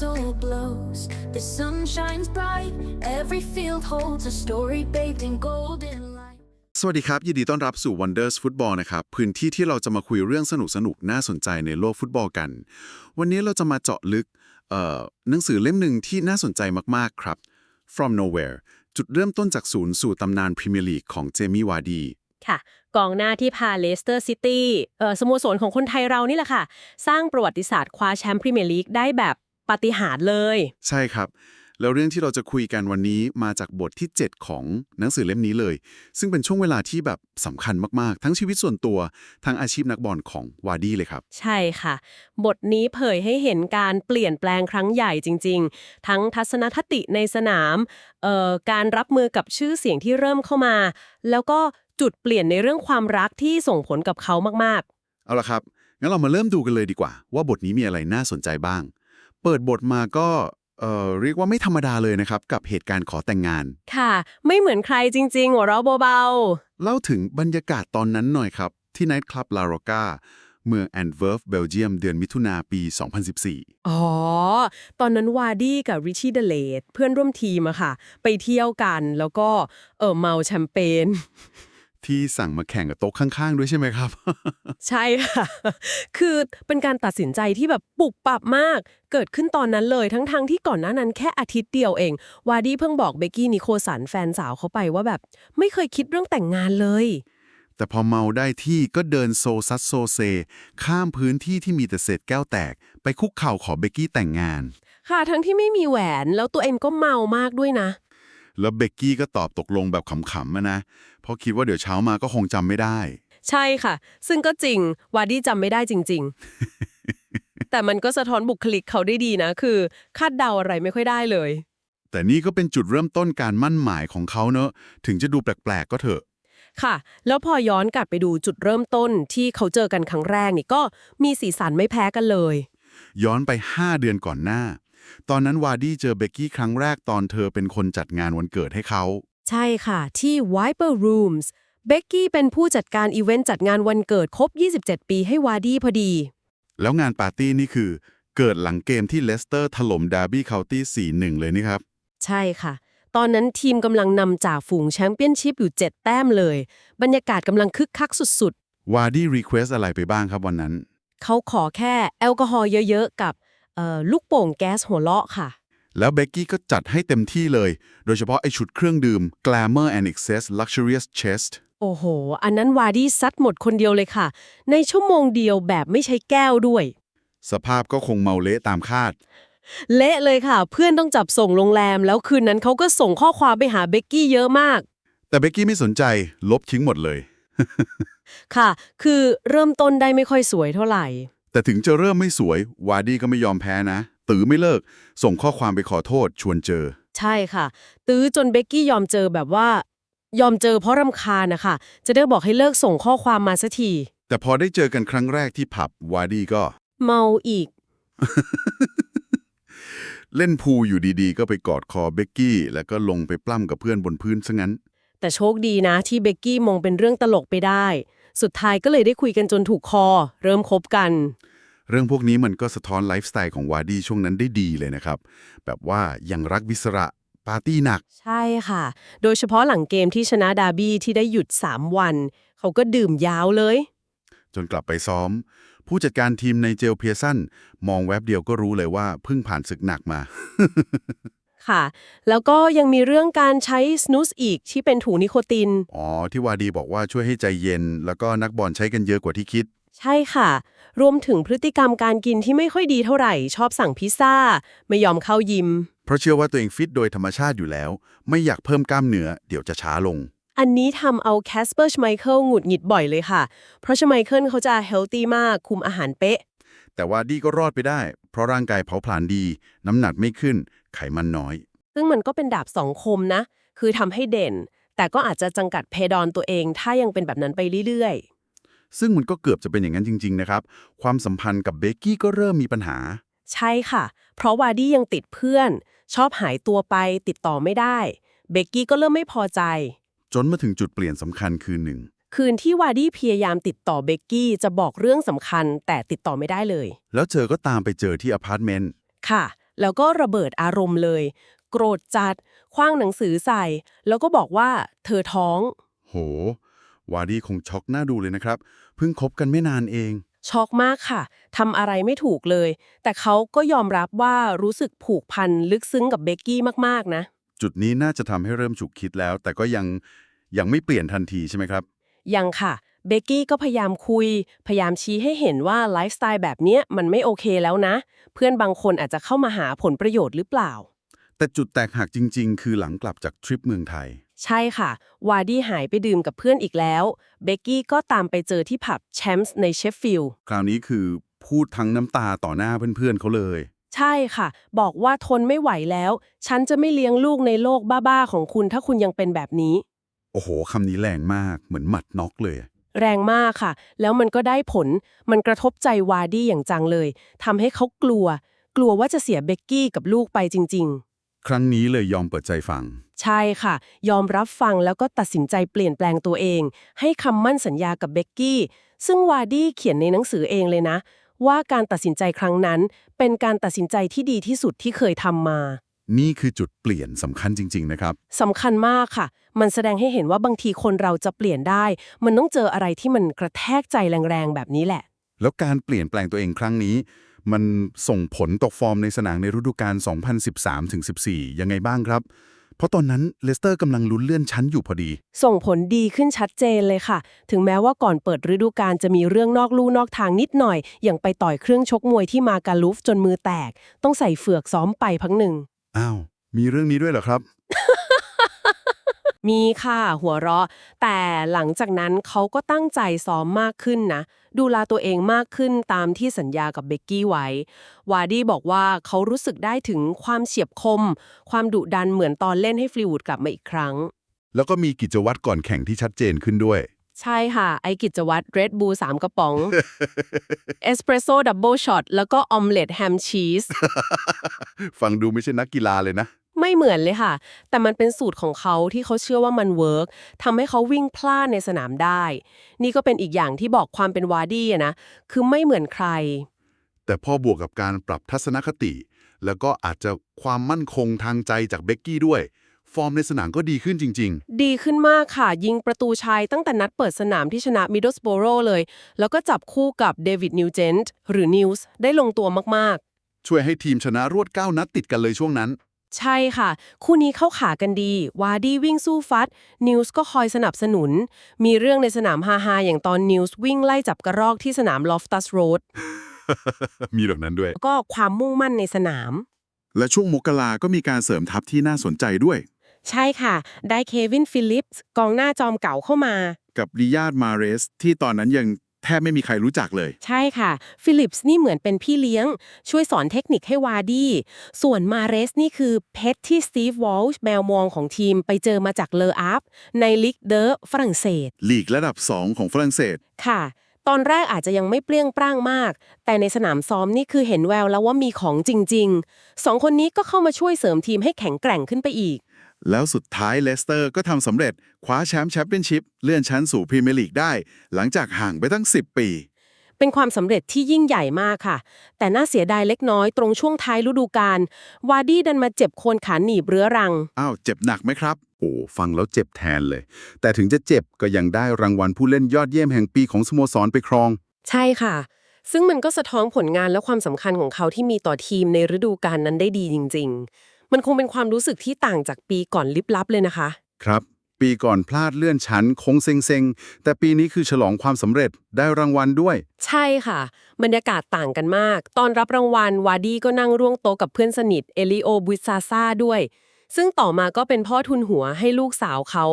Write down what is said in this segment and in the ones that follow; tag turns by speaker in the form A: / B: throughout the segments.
A: soul blows. The sun shines bright. Every field holds a story baked in golden light.
B: สวัสดีครับ ยินดีต้อนรับสู่ Wonders Football นะครับ พื้นที่ที่เราจะมาคุยเรื่องสนุกสนุกๆน่าสนใจในโลกฟุตบอลกัน วันนี้เราจะมาเจาะลึกเอ่อหนังสือเล่มหนึ่งที่น่าสนใจมาก ๆ ครับ From Nowhere จุดเริ่มต้นจากศูนย์สู่ตำนานพรีเมียร์ลีกของเจมี่วาร์ดี
C: ค่ะกองหน้าที่พาเลสเตอร์ซิตี้เอ่อสโมสรของคนไทยเรานี่แหละค่ะ สร้างประวัติศาสตร์คว้าแชมป์พรีเมียร์ลีกได้แบบ ปาฏิหาริย์เลย
B: ใช่ครับ แล้วเรื่องที่เราจะคุยกันวันนี้มาจากบทที่ 7 ของหนังสือเล่มนี้เลย ซึ่งเป็นช่วงเวลาที่แบบสำคัญมาก ๆ ทั้งชีวิตส่วนตัว ทั้งอาชีพนักบอลของวาร์ดีเลยครับ
C: ใช่ค่ะ บทนี้เผยให้เห็นการเปลี่ยนแปลงครั้งใหญ่จริง ๆ ทั้งทัศนคติในสนามเอ่อการรับมือกับชื่อเสียงที่เริ่มเข้ามา แล้วก็จุดเปลี่ยนในเรื่องความรักที่ส่งผลกับเขามาก
B: เอาละครับ งั้นเรามาเริ่มดูกันเลยดีกว่า ว่าบทนี้มีอะไรน่าสนใจบ้าง เปิดบทมาก็เอ่อเรียกว่าไม่ธรรมดาเลยนะครับ กับเหตุการณ์ขอแต่งงาน
C: ๆค่ะ ไม่เหมือนใครจริง ๆ หัวเราะเบาๆ
B: เล่าถึงบรรยากาศตอนนั้นหน่อยครับ ที่ไนท์คลับลาโรกาเมืองแอนเวิร์ฟเบลเยียม เดือนมิถุนาปี 2014
C: อ๋อ ตอนนั้นวาร์ดี้กับริชี่เดเลดเพื่อนร่วมทีมอะค่ะ ไปเที่ยวกันแล้วก็เออเมาแชมเปญ
B: ที่สั่งมาแข่งกับโต๊ะข้าง ๆ ด้วยใช่ไหมครับ
C: ใช่ค่ะ คือเป็นการตัดสินใจที่แบบปุกปับมาก เกิดขึ้นตอนนั้นเลยทั้งๆทที่ก่อนหน้านั้นแค่อาทิตย์เดียวเอง วาร์ดี้เพิ่งบอกเบกกี้นิโคสันแฟนสาวเขาไปว่าแบบ ไม่เคยคิดเรื่องแต่งงานเลย
B: แต่พอเมาได้ที่ก็เดินโซซัสโซเซ ข้ามพื้นที่ที่มีแต่เศษแก้วแตก ไปคุกเข่าขอเบกกี้แต่งงาน
C: ค่ะทั้งที่ไม่มีแหวนแล้วตัวเองก็เมามากด้วยนะ
B: แล้วเบกกี้ก็ตอบตกลงแบบขำๆอะนะ เพราะคิดว่าเดี๋ยวเช้ามาก็คงจำไม่ได้
C: ใช่ค่ะ ซึ่งก็จริง วาร์ดี้จำไม่ได้จริง ๆ แต่มันก็สะท้อนบุคลิกเขาได้ดีนะ คือ คาดเดาอะไรไม่ค่อยได้เลย
B: แต่นี่ก็เป็นจุดเริ่มต้นการมั่นหมายของเขาเนอะถึงจะดูแปลกๆก็เถอะ
C: ค่ะ แล้วพอย้อนกลับไปดูจุดเริ่มต้นที่เขาเจอกันครั้งแรกนี่ก็มีสีสันไม่แพ้กันเลย
B: ย้อนไป 5 เดือนก่อนหน้า ตอนนั้นวาร์ดี้เจอเบกกี้ครั้งแรกตอนเธอเป็นคนจัดงานวันเกิดให้เขา
C: ใช่ค่ะ ที่ Viper Rooms เบกกี้เป็นผู้จัดการอีเวนต์จัดงานวันเกิดครบ 27 ปีให้วาร์ดี้พอดี
B: แล้วงานปาร์ตี้นี่คือ เกิดหลังเกมที่เลสเตอร์ถล่มดาร์บี้เคาน์ตี้4-1 เลยนี่ครับ
C: ใช่ค่ะ ตอนนั้นทีมกำลังนำจ่าฝูงแชมเปี้ยนชิพอยู่ 7 แต้มเลย บรรยากาศกำลังคึกคักสุด
B: วาร์ดี้รีเควสอะไรไปบ้างครับวันนั้น
C: ๆเขาขอแค่แอลกอฮอล์เยอะๆ กับเอ่อ ลูกโป่งแก๊สหัวเราะค่ะ
B: แล้วเบกกี้ก็จัดให้เต็มที่เลย โดยเฉพาะไอชุดเครื่องดื่ม Glamour and Excess Luxurious Chest
C: โอ้โห อันนั้นวาร์ดี้ซัดหมดคนเดียวเลยค่ะ ในชั่วโมงเดียวแบบไม่ใช้แก้วด้วย
B: สภาพก็คงเมาเละตามคาด
C: เละเลยค่ะ เพื่อนต้องจับส่งโรงแรม แล้วคืนนั้นเขาก็ส่งข้อความไปหาเบกกี้เยอะมาก
B: แต่เบกกี้ไม่สนใจลบทิ้งหมดเลย
C: ค่ะ คือเริ่มต้นได้ไม่ค่อยสวยเท่าไหร่
B: แต่ถึงจะเริ่มไม่สวย วาร์ดี้ก็ไม่ยอมแพ้นะ ตือไม่เลิก ส่งข้อความไปขอโทษชวนเจอ
C: ใช่ค่ะ ตื้อจนเบกกี้ยอมเจอแบบว่า ยอมเจอเพราะรำคาญนะคะ จะได้บอกให้เลิกส่งข้อความมาสักที
B: แต่พอได้เจอกันครั้งแรกที่ผับวาร์ดี้ก็
C: เมาอีก
B: เล่นพูลอยู่ดีๆ ก็ไปกอดคอเบกกี้ แล้วก็ลงไปปล้ำกับเพื่อนบนพื้นซะงั้น
C: แต่โชคดีนะที่เบกกี้มองเป็นเรื่องตลกไปได้ สุดท้ายก็เลยได้คุยกันจนถูกคอ เริ่มคบกัน
B: เรื่องพวกนี้มันก็สะท้อนไลฟ์สไตล์ของวาร์ดี้ช่วงนั้นได้ดีเลยนะครับ แบบว่ายังรักวิสระปาร์ตี้หนัก
C: ใช่ค่ะ โดยเฉพาะหลังเกมที่ชนะดาร์บี้ที่ได้หยุด 3 วัน เขาก็ดื่มยาวเลย
B: จนกลับไปซ้อม ผู้จัดการทีมในเจลเพียสันมองแวบเดียวก็รู้เลยว่าเพิ่งผ่านศึกหนักมา
C: ค่ะ แล้วก็ยังมีเรื่องการใช้สนุสอีกที่เป็นถุงนิโคติน
B: อ๋อ ที่วาดีบอกว่าช่วยให้ใจเย็น แล้วก็นักบอลใช้กันเยอะกว่าที่คิด
C: ใช่ค่ะ รวมถึงพฤติกรรมการกินที่ไม่ค่อยดีเท่าไหร่ ชอบสั่งพิซซ่า ไม่ยอมเข้ายิม
B: เพราะเชื่อว่าตัวเองฟิตโดยธรรมชาติอยู่แล้ว ไม่อยากเพิ่มกล้ามเนื้อเดี๋ยวจะช้าลง
C: อันนี้ทำเอาแคสเปอร์ชไมเคิลหงุดหงิดบ่อยเลยค่ะ เพราะชไมเคิลเขาจะเฮลตี้มากคุมอาหารเป๊ะ
B: แต่วาดีก็รอดไปได้ เพราะร่างกายเผาผลาญดี น้ำหนักไม่ขึ้น ไขมันน้อย
C: ซึ่งมันก็เป็นดาบสองคมนะ คือทำให้เด่น แต่ก็อาจจะจำกัดเพดานตัวเอง ถ้ายังเป็นแบบนั้นไปเรื่อย
B: ซึ่งมันก็เกือบจะเป็นอย่างนั้นจริง ๆ นะครับ ความสัมพันธ์กับเบกกี้ก็เริ่มมีปัญหา
C: ๆใช่ค่ะ เพราะวาร์ดี้ยังติดเพื่อน ชอบหายตัวไปติดต่อไม่ได้ เบกกี้ก็เริ่มไม่พอใจ
B: จนมาถึงจุดเปลี่ยนสำคัญคือหนึ่ง
C: คืนที่วาร์ดี้พยายามติดต่อเบกกี้จะบอกเรื่องสำคัญแต่ติดต่อไม่ได้เลย
B: แล้วเจอก็ตามไปเจอที่อพาร์ตเมนต์
C: ค่ะ แล้วก็ระเบิดอารมณ์เลย โกรธจัด คว้างหนังสือใส่ แล้วก็บอกว่าเธอท้อง
B: โห วาร์ดี้คงช็อกหน้าดูเลยนะครับ เพิ่งคบกันไม่นานเอง
C: ช็อกมากค่ะ ทำอะไรไม่ถูกเลย แต่เขาก็ยอมรับว่ารู้สึกผูกพันลึกซึ้งกับเบกกี้มากๆนะ
B: จุดนี้น่าจะทำให้เริ่มฉุกคิดแล้ว แต่ก็ยังยังไม่เปลี่ยนทันทีใช่ไหมครับ
C: ยังค่ะ เบกกี้ก็พยายามคุย พยายามชี้ให้เห็นว่าไลฟ์สไตล์แบบเนี้ยมันไม่โอเคแล้วนะ เพื่อนบางคนอาจจะเข้ามาหาผลประโยชน์หรือเปล่า
B: แต่จุดแตกหักจริง ๆ คือหลังกลับจากทริปเมืองไทย
C: ใช่ค่ะ วาร์ดี้หายไปดื่มกับเพื่อนอีกแล้ว เบกกี้ก็ตามไปเจอที่ผับแชมป์ในเชฟฟิลด์
B: คราวนี้คือพูดทั้งน้ำตาต่อหน้าเพื่อนๆเขาเลย
C: ใช่ค่ะ บอกว่าทนไม่ไหวแล้ว ฉันจะไม่เลี้ยงลูกในโลกบ้าๆของคุณถ้าคุณยังเป็นแบบนี้
B: โอ้โหคำนี้แรงมากเหมือนหมัดน็อกเลย
C: แรงมากค่ะ แล้วมันก็ได้ผลมันกระทบใจวาร์ดี้อย่างจังเลยทำให้เขากลัว กลัวว่าจะเสียเบกกี้กับลูกไปจริง ๆ
B: ครั้งนี้เลยยอมเปิดใจฟัง
C: ใช่ค่ะ ยอมรับฟังแล้วก็ตัดสินใจเปลี่ยนแปลงตัวเอง ให้คำมั่นสัญญากับเบกกี้ ซึ่งวาร์ดี้เขียนในหนังสือเองเลยนะ ว่าการตัดสินใจครั้งนั้น เป็นการตัดสินใจที่ดีที่สุดที่เคยทำมา
B: นี่คือจุดเปลี่ยนสำคัญจริง ๆ นะครับ
C: สำคัญมากค่ะ มันแสดงให้เห็นว่าบางทีคนเราจะเปลี่ยนได้ มันต้องเจออะไรที่มันกระแทกใจแรงๆ แบบนี้แหละ
B: แล้วการเปลี่ยนแปลงตัวเองครั้งนี้ มันส่งผลตกฟอร์มในสนามในฤดูกาล 2013-14 ยังไงบ้างครับ เพราะตอนนั้นเลสเตอร์กำลังลุ้นเลื่อนชั้นอยู่พอดี
C: ส่งผลดีขึ้นชัดเจนเลยค่ะ ถึงแม้ว่าก่อนเปิดฤดูกาลจะมีเรื่องนอกลู่นอกทางนิดหน่อย อย่างไปต่อยเครื่องชกมวยที่มาการลูฟจนมือแตก ต้องใส่เฟือกซ้อมไปพักหนึ่ง
B: อ้าว มีเรื่องนี้ด้วยเหรอครับ
C: มีค่ะหัวเราะ แต่หลังจากนั้นเขาก็ตั้งใจซ้อมมากขึ้นนะ ดูแลตัวเองมากขึ้นตามที่สัญญากับเบกกี้ไว้ วาร์ดี้บอกว่าเขารู้สึกได้ถึงความเฉียบคม ความดุดันเหมือนตอนเล่นให้ฟลีวูดกลับมาอีกครั้ง
B: แล้วก็มีกิจวัตรก่อนแข่งที่ชัดเจนขึ้นด้วย
C: ใช่ค่ะ ไอกิจวัตรเรดบูสามกระป๋อง เอสเปรสโซ่ดับเบิลช็อตแล้วก็ออมเล็ตแฮมชีส
B: ฟังดูไม่ใช่นักกีฬาเลยนะ
C: ไม่เหมือนเลยค่ะ แต่มันเป็นสูตรของเขาที่เขาเชื่อว่ามันเวิร์กทำให้เขาวิ่งพลาดในสนามได้ นี่ก็เป็นอีกอย่างที่บอกความเป็นวาร์ดี้อะนะ คือไม่เหมือนใคร
B: แต่พอบวกกับการปรับทัศนคติ แล้วก็อาจจะความมั่นคงทางใจจากเบกกี้ด้วย ฟอร์มในสนามก็ดีขึ้นจริง
C: ดีขึ้นมากค่ะ ยิงประตูชัยตั้งแต่นัดเปิดสนามที่ชนะมิด d ส s บโรเลย แล้วก็จับคู่กับเดวิดนิวเจนต์หรือนิวส์ได้ลงตัวมากๆ
B: ๆช่วยให้ทีมชนะรวด 9 นัดติดกันเลยช่วงนั้น
C: ใช่ค่ะ คู่นี้เข้าขากันดี วาร์ดี้วิ่งสู้ฟัดนิวส์ก็คอยสนับสนุน มีเรื่องในสนามฮาฮาๆอย่างตอนนิวส์วิ่งไล่จับกระรอกที่สนามลอฟตัสโรด
B: มีแบบนั้นด้วย
C: ก็ความมุ่งมั่นในสนาม
B: และช่วงมกราก็มีการเสริมทัพที่น่าสนใจด้วย
C: ใช่ค่ะ ได้เควินฟิลิปส์กองหน้าจอมเก่าเข้ามา
B: กับริยาดมาเรส ที่ตอนนั้นยังแทบไม่มีใครรู้จักเลย
C: ใช่ค่ะ ฟิลิปส์นี่เหมือนเป็นพี่เลี้ยง ช่วยสอนเทคนิคให้วาร์ดี้ ส่วนมาเรสนี่คือเพชรที่สตีฟวอลช์แมวมองของทีมไปเจอมาจากเลออัพในลิกเดอฝรั่งเศส
B: ลีกระดับ 2 ของฝรั่งเศส
C: ค่ะ ตอนแรกอาจจะยังไม่เปรี้ยงปร้างมาก แต่ในสนามซ้อมนี่คือเห็นแววแล้วว่ามีของจริงๆสองคนนี้ก็เข้ามาช่วยเสริมทีมให้แข็งแกร่งขึ้นไปอีก
B: แล้วสุดท้ายเลสเตอร์ก็ทำสำเร็จคว้าแชมป์แชมเปี้ยนชิพเลื่อนชั้นสู่พรีเมียร์ลีกได้ หลังจากห่างไปตั้ง 10 ปี
C: เป็นความสำเร็จที่ยิ่งใหญ่มากค่ะ แต่น่าเสียดายเล็กน้อยตรงช่วงท้ายฤดูกาลวาร์ดี้ดันมาเจ็บโคนขาหนีบเรื้อรัง
B: อ้าว เจ็บหนักไหมครับ โอ้ฟังแล้วเจ็บแทนเลย แต่ถึงจะเจ็บก็ยังได้รางวัลผู้เล่นยอดเยี่ยมแห่งปีของสโมสรไปครอง
C: ใช่ค่ะ ซึ่งมันก็สะท้อนผลงานและความสำคัญของเขาที่มีต่อทีมในฤดูกาลนั้นได้ดีจริง ๆ มันคงเป็นความรู้สึกที่ต่างจากปีก่อนลิบลับเลยนะคะ
B: ครับ ปีก่อนพลาดเลื่อนชั้นคงเซ็งๆ แต่ปีนี้คือฉลองความสำเร็จได้รางวัลด้วย
C: ใช่ค่ะ บรรยากาศต่างกันมาก ตอนรับรางวัลวาร์ดี้ก็นั่งร่วงโต๊ะกับเพื่อนสนิทเอลิโอบุซาซาด้วย ซึ่งต่อมาก็เป็นพ่อทุนหัวให้ลูกสาวเขา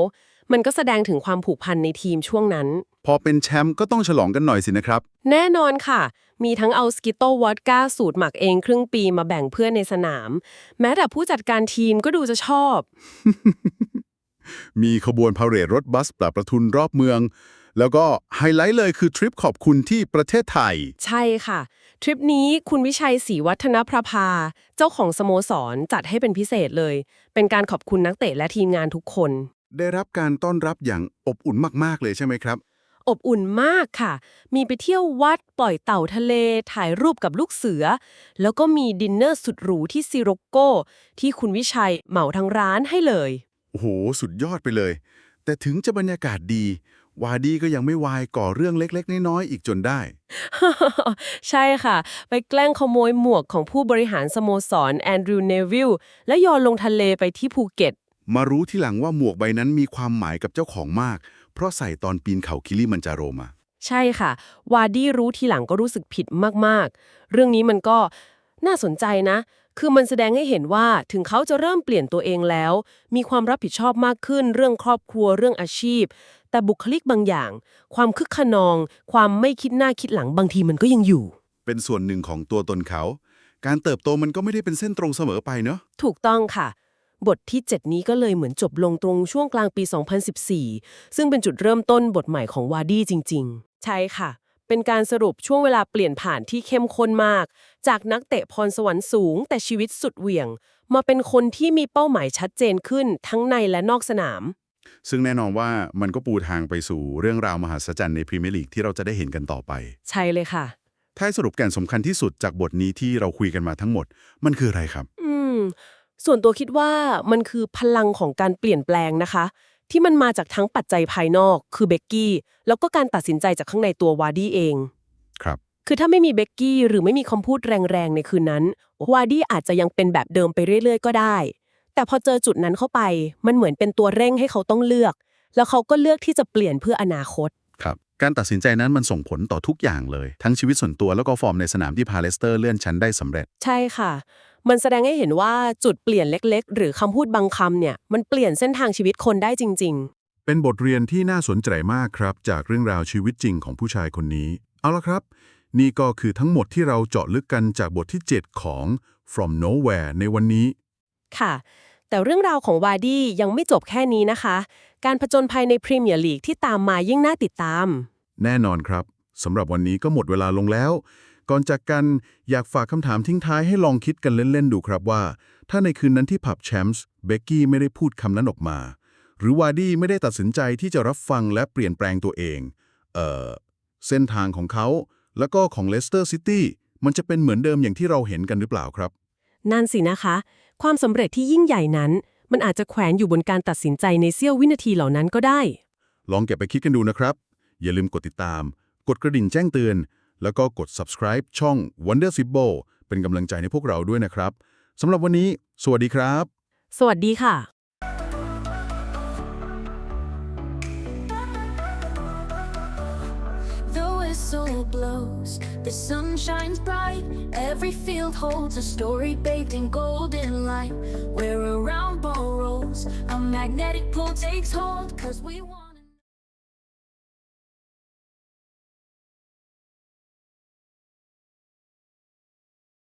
C: มันก็แสดงถึงความผูกพันในทีมช่วงนั้น
B: พอเป็นแชมป์ก็ต้องฉลองกันหน่อยสินะครับ
C: แน่นอนค่ะ มีทั้งเอาสกิโตวอดก้าสูตรหมักเองครึ่งปีมาแบ่งเพื่อนในสนาม แม้แต่ผู้จัดการทีมก็ดูจะชอบ
B: มีขบวนพาเหรดรถบัสปรับประทุนรอบเมือง แล้วก็ไฮไลท์เลยคือทริปขอบคุณที่ประเทศไทย
C: ใช่ค่ะ ทริปนี้คุณวิชัยศรีวัฒนประภา เจ้าของสโมสรจัดให้เป็นพิเศษเลย เป็นการขอบคุณนักเตะและทีมงานทุกคน
B: ได้รับการต้อนรับอย่างอบอุ่นมาก ๆ เลยใช่ไหมครับ
C: อบอุ่นมากค่ะ มีไปเที่ยววัดปล่อยเต่าทะเลถ่ายรูปกับลูกเสือ แล้วก็มีดินเนอร์สุดหรูที่ซิโรโกที่คุณวิชัยเหมาทั้งร้านให้เลย
B: โอ้โห สุดยอดไปเลย แต่ถึงจะบรรยากาศดี วาดีก็ยังไม่วายก่อเรื่องเล็กๆ น้อยๆอีกจนได้
C: ใช่ค่ะ ไปแกล้งขโมยหมวกของผู้บริหารสโมสรแอนดรูว์เนวิลและโยนลงทะเลไปที่ภูเก็ต
B: มารู้ที่หลังว่าหมวกใบนั้นมีความหมายกับเจ้าของมาก เพราะใส่ตอนปีนเขาคิริมันจาโรมา
C: ใช่ค่ะ วาดี้รู้ทีหลังก็รู้สึกผิดมากๆ เรื่องนี้มันก็น่าสนใจนะ คือมันแสดงให้เห็นว่าถึงเขาจะเริ่มเปลี่ยนตัวเองแล้ว มีความรับผิดชอบมากขึ้น เรื่องครอบครัวเรื่องอาชีพ แต่บุคลิกบางอย่าง ความคึกขนอง ความไม่คิดหน้าคิดหลังบางทีมันก็ยังอยู่
B: เป็นส่วนหนึ่งของตัวตนเขา การเติบโตมันก็ไม่ได้เป็นเส้นตรงเสมอไปเนาะ
C: ถูกต้องค่ะ บทที่ 7 นี้ก็เลยเหมือนจบลงตรงช่วงกลางปี 2014 ซึ่งเป็นจุดเริ่มต้นบทใหม่ของวาดี้จริง ๆ ใช่ค่ะ เป็นการสรุปช่วงเวลาเปลี่ยนผ่านที่เข้มข้นมาก จากนักเตะพรสวรรค์สูง แต่ชีวิตสุดเหวี่ยง มาเป็นคนที่มีเป้าหมายชัดเจนขึ้นทั้งในและนอกสนาม
B: ซึ่งแน่นอนว่ามันก็ปูทางไปสู่เรื่องราวมหัศจรรย์ในพรีเมียร์ลีกที่เราจะได้เห็นกันต่อไป
C: ใช่เลยค่ะ
B: ท้ายสรุปแก่นสำคัญที่สุดจากบทนี้ที่เราคุยกันมาทั้งหมด มันคืออะไรครับ
C: อืม ส่วนตัวคิดว่ามันคือพลังของการเปลี่ยนแปลงนะคะ ที่มันมาจากทั้งปัจจัยภายนอก คือเบกกี้แล้วก็การตัดสินใจจากข้างในตัววาดี้เอง
B: ครับ
C: คือถ้าไม่มีเบกกี้หรือไม่มีคำพูดแรงๆในคืนนั้นวาดี้อาจจะยังเป็นแบบเดิมไปเรื่อย ๆ ก็ได้ แต่พอเจอจุดนั้นเข้าไป มันเหมือนเป็นตัวเร่งให้เขาต้องเลือก แล้วเขาก็เลือกที่จะเปลี่ยนเพื่ออนาคต
B: ครับการตัดสินใจนั้นมันส่งผลต่อทุกอย่างเลย ทั้งชีวิตส่วนตัวแล้วก็ฟอร์มในสนามที่พาเลสเตอร์เลื่อนชั้นได้สำเร็จ
C: ใช่ค่ะ มันแสดงให้เห็นว่าจุดเปลี่ยนเล็กๆ หรือคำพูดบางคำเนี่ยมันเปลี่ยนเส้นทางชีวิตคนได้จริง ๆ
D: เป็นบทเรียนที่น่าสนใจมากครับ จากเรื่องราวชีวิตจริงของผู้ชายคนนี้ เอาละครับ นี่ก็คือทั้งหมดที่เราเจาะลึกกันจากบทที่ 7 ของ From Nowhere ในวันนี้
C: ค่ะ แต่เรื่องราวของวาดี้ยังไม่จบแค่นี้นะคะ การผจญภัยในพรีเมียร์ลีกที่ตามมายิ่งน่าติดตาม
D: แน่นอนครับสำหรับวันนี้ก็หมดเวลาลงแล้ว ก่อนจากกันอยากฝากคำถามทิ้งท้ายให้ลองคิดกันเล่น ๆ ดูครับว่า ถ้าในคืนนั้นที่ผับแชมป์เบกกี้ไม่ได้พูดคำนั้นออกมา หรือวาดี้ไม่ได้ตัดสินใจที่จะรับฟังและเปลี่ยนแปลงตัวเองเอ่อเส้นทางของเขา แล้วก็ของเลสเตอร์ซิตี้มันจะเป็นเหมือนเดิมอย่างที่เราเห็นกันหรือเปล่าครับ
C: นั่นสินะคะ ความสำเร็จที่ยิ่งใหญ่นั้น มันอาจจะแขวนอยู่บนการตัดสินใจในเสี้ยววินาทีเหล่านั้นก็ได้
D: ลองเก็บไปคิดกันดูนะครับ อย่าลืมกดติดตาม กดกระดิ่งแจ้งเตือน แล้วก็กด subscribe ช่อง Wonder s i b b l e เป็นกำลังใจให้พวกเราด้วยนะครับสำหรับวันนี้ สวัสดีครับ
C: สวัสดีค่ะ
A: The whistle blows, the sun shines bright. Every field holds a story baked in golden light. Where a round ball rolls, a magnetic pull takes hold, cause we want.